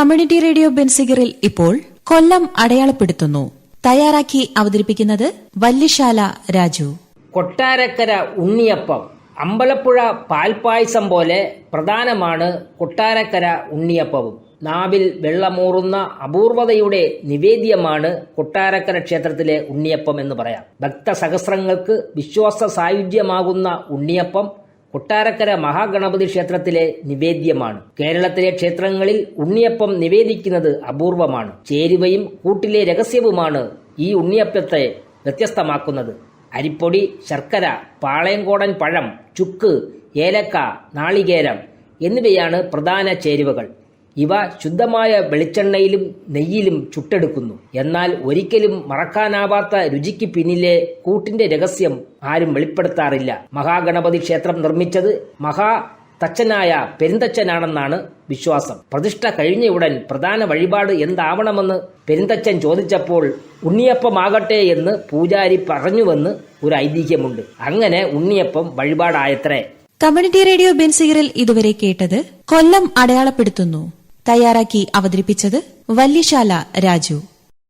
Community radio ബെൻസിഗറിൽ ഇപ്പോൾ കൊല്ലം അടയാളപ്പെടുത്തുന്നു. തയ്യാറാക്കി അവതരിപ്പിക്കുന്നത് വല്യശാല രാജു. കൊട്ടാരക്കര ഉണ്ണിയപ്പം. അമ്പലപ്പുഴ പാൽപായസം പോലെ പ്രധാനമാണ് കൊട്ടാരക്കര ഉണ്ണിയപ്പവും. നാവിൽ വെള്ളമൂറുന്ന അപൂർവതയുടെ നിവേദ്യമാണ് കൊട്ടാരക്കര ക്ഷേത്രത്തിലെ ഉണ്ണിയപ്പം എന്ന് പറയാം. ഭക്തസഹസ്രങ്ങൾക്ക് വിശ്വാസ സായുജ്യമാകുന്ന ഉണ്ണിയപ്പം കൊട്ടാരക്കര മഹാഗണപതി ക്ഷേത്രത്തിലെ നിവേദ്യമാണ്. കേരളത്തിലെ ക്ഷേത്രങ്ങളിൽ ഉണ്ണിയപ്പം നിവേദിക്കുന്നത് അപൂർവമാണ്. ചേരുവയും കൂട്ടിലെ രഹസ്യവുമാണ് ഈ ഉണ്ണിയപ്പത്തെ വ്യത്യസ്തമാക്കുന്നത്. അരിപ്പൊടി ശർക്കര പാളയംകോടൻ പഴം ചുക്ക് ഏലക്ക നാളികേരം എന്നിവയാണ് പ്രധാന ചേരുവകൾ. ഇവ ശുദ്ധമായ വെളിച്ചെണ്ണയിലും നെയ്യിലും ചുട്ടെടുക്കുന്നു. എന്നാൽ ഒരിക്കലും മറക്കാനാവാത്ത രുചിക്ക് പിന്നിലെ കൂട്ടിന്റെ രഹസ്യം ആരും വെളിപ്പെടുത്താറില്ല. മഹാഗണപതി ക്ഷേത്രം നിർമ്മിച്ചത് മഹാ തച്ചനായ പെരുന്തച്ചനാണെന്നാണ് വിശ്വാസം. പ്രതിഷ്ഠ കഴിഞ്ഞ ഉടൻ പ്രധാന വഴിപാട് എന്താവണമെന്ന് പെരുന്തച്ചൻ ചോദിച്ചപ്പോൾ ഉണ്ണിയപ്പമാകട്ടെ എന്ന് പൂജാരി പറഞ്ഞുവെന്ന് ഒരു ഐതിഹ്യമുണ്ട്. അങ്ങനെ ഉണ്ണിയപ്പം വഴിപാടായത്രേ. കമ്മ്യൂണിറ്റി റേഡിയോ ബെൻസിഗറിൽ ഇതുവരെ കേട്ടത് കൊല്ലം അടയാളപ്പെടുത്തുന്നു. തയ്യാറാക്കി അവതരിപ്പിച്ചത് വല്യശാല രാജു.